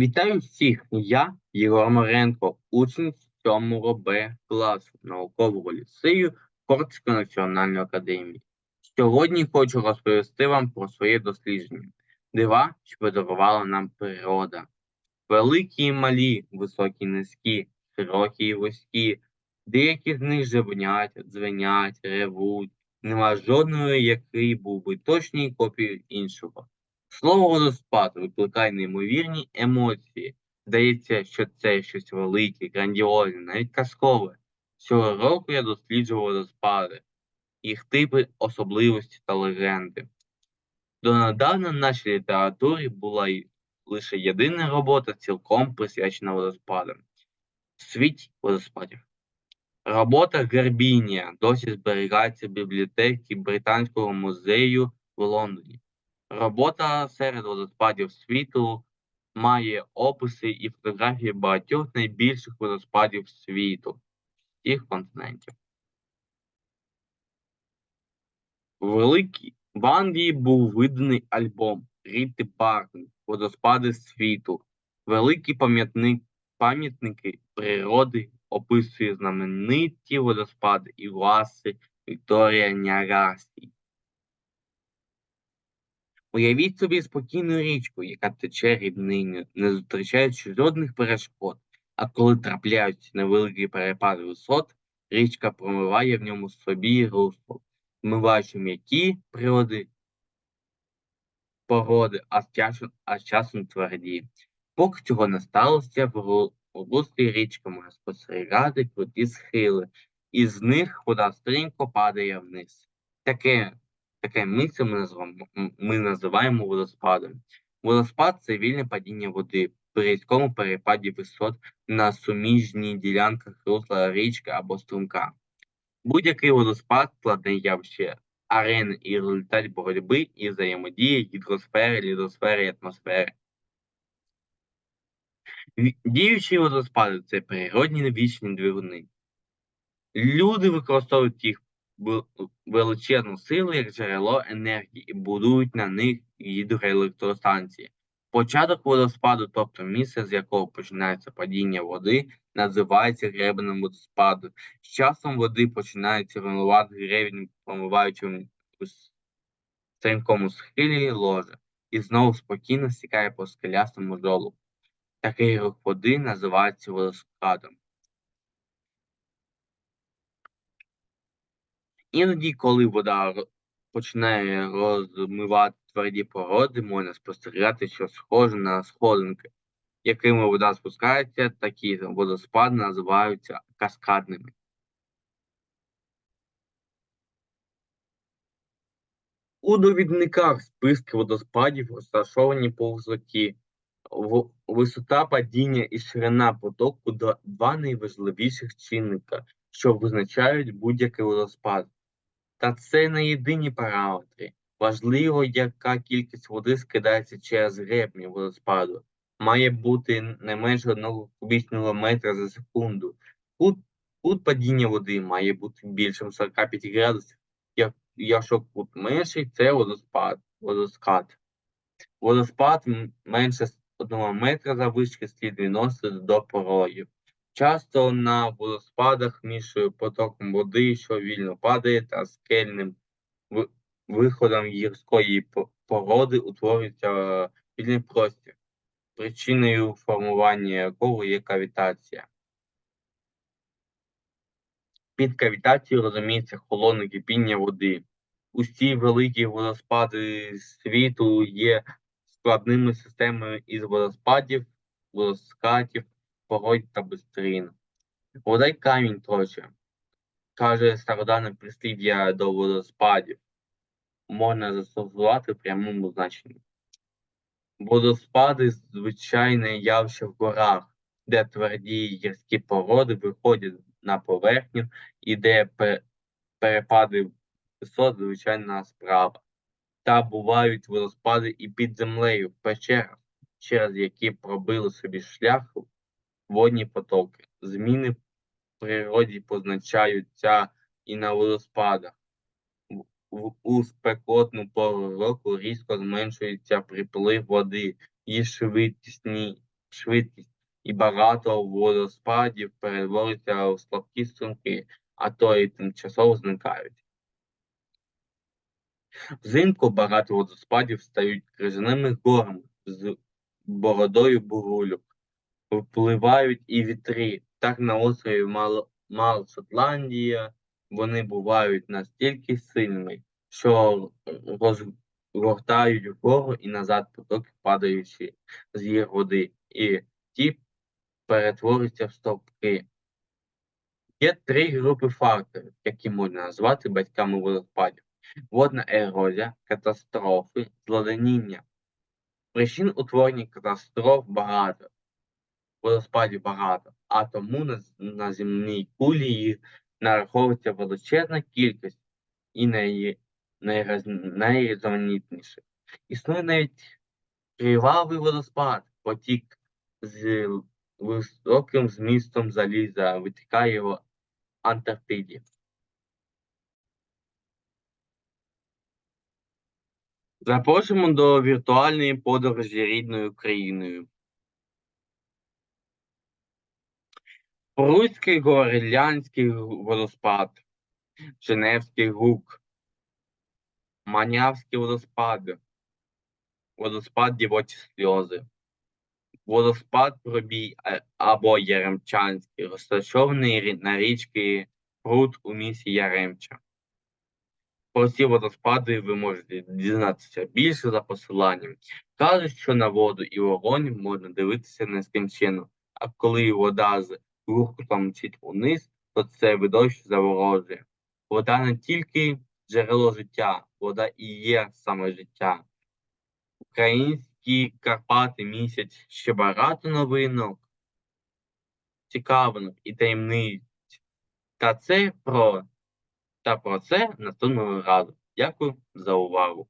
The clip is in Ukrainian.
Вітаю всіх! Я Єгор Маренко, учень 7 Б класу наукового ліцею Корської національної академії. Сьогодні хочу розповісти вам про своє дослідження, дива, що подарувала нам природа. Великі і малі, високі і низькі, широкі і вузькі, деякі з них жебнять, дзвенять, ревуть, нема жодної, який був би точній копією іншого. Слово водоспад викликає неймовірні емоції. Здається, що це щось велике, грандіозне, навіть казкове. Цього року я досліджував водоспади, їх типи, особливості та легенди. Донедавна в нашій літературі була лише єдина робота, цілком присвячена водоспадам. Світ водоспадів. Робота Гербінія досі зберігається в бібліотеці Британського музею в Лондоні. Робота серед водоспадів світу має описи і фотографії багатьох найбільших водоспадів світу всіх континентів. У Великій в Англії був виданий альбом Ріти Бартон Водоспади світу. Великі пам'ятник, пам'ятники природи описує знамениті водоспади Ігуаси, Вікторія Ніагарський. Уявіть собі спокійну річку, яка тече рівнині, не зустрічаючи жодних перешкод, а коли трапляються невеликі перепади висот, річка промиває в ньому собі русло, вмиваючи м'які природи породи, а з часом, а з часом тверді. Поки цього не сталося, в руслі річка може спостерігати круті схили, і з них вода стрімко падає вниз. Таке Таке місце ми називаємо, ми називаємо водоспадом. Водоспад це вільне падіння води при різкому перепаді висот на суміжній ділянках русла річки або струмка. Будь-який водоспад складне явище арени і результат боротьби і взаємодії гідросфери, лідосфери і атмосфери. Діючі водоспади це природні вічні двигуни. Люди використовують їх величезну силу як джерело енергії і будують на них гідроелектростанції. Початок водоспаду, тобто місце, з якого починається падіння води, називається гребенем водоспаду. З часом води починають регулювати гребень, промиваючи у стрімкому схилі ложа, і знову спокійно стікає по скелястому жолу. Такий рух води називається водоспадом. Іноді, коли вода починає розмивати тверді породи, можна спостерігати, що схоже на сходинки, якими вода спускається, такі водоспади називаються каскадними. У довідниках списки водоспадів розташовані по висоті. Висота падіння і ширина потоку два найважливіших чинника, що визначають будь-який водоспад. Та це не єдині параметри. Важливо, яка кількість води скидається через гребні водоспаду. Має бути не менше 1 кубічного метра за секунду. Кут, кут падіння води має бути більшим 45 градусів. Якщо кут менший, це водоспад, водоскат. Водоспад менше 1 метра за вишки слід відносити до порогів. Часто на водоспадах між потоком води, що вільно падає, та скельним виходом гірської породи утворюється вільний простір, причиною формування якого є кавітація. Під кавітацією розуміється холодне кипіння води. Усі великі водоспади світу є складними системами із водоспадів, водоскатів, породь та бистрин. Вода й камінь точе, каже стародавне прислів'я до водоспадів, можна застосувати в прямому значенні. Водоспади звичайне явище в горах, де тверді гірські породи виходять на поверхню і де перепади висот звичайна справа. Та бувають водоспади і під землею в печерах, через які пробили собі шлях водні потоки. Зміни в природі позначаються і на водоспадах. У спекотну пору року різко зменшується приплив води, і швидкісні швидкість, і багато водоспадів перетворюються у слабкі струмки, а то й тимчасово зникають. Взимку багато водоспадів стають крижаними горами з бородою бурульок. Впливають і вітри. Так на острові Мал, Шотландія вони бувають настільки сильними, що розгортають вгору і назад потоки, падаючи з їх води, і ті перетворюються в стовпки. Є три групи факторів, які можна назвати батьками водоспадів: водна ерозія, катастрофи, злоденіння. Причин утворення катастроф багато, водоспадів багато, а тому на, на земній кулі їх нараховується величезна кількість і най. Існує навіть кривавий водоспад, потік з високим змістом заліза, витікає в Антарктиді. Запрошуємо до віртуальної подорожі рідною країною. Поруцький Горілянський водоспад, Женевський гук, Манявський водоспад, водоспад Дівочі сльози, водоспад Пробій або Яремчанський, розташований на річці Прут у місті Яремча. Про ці водоспади ви можете дізнатися більше за посиланням. Кажуть, що на воду і вогонь можна дивитися нескінченно, а коли вода з гуркотом мчить униз, то це видовище заворожує. Вода не тільки джерело життя, вода і є саме життя. Українські Карпати місяць ще багато новинок, цікавинок і таємниць. Та це про та про це наступного разу. Дякую за увагу.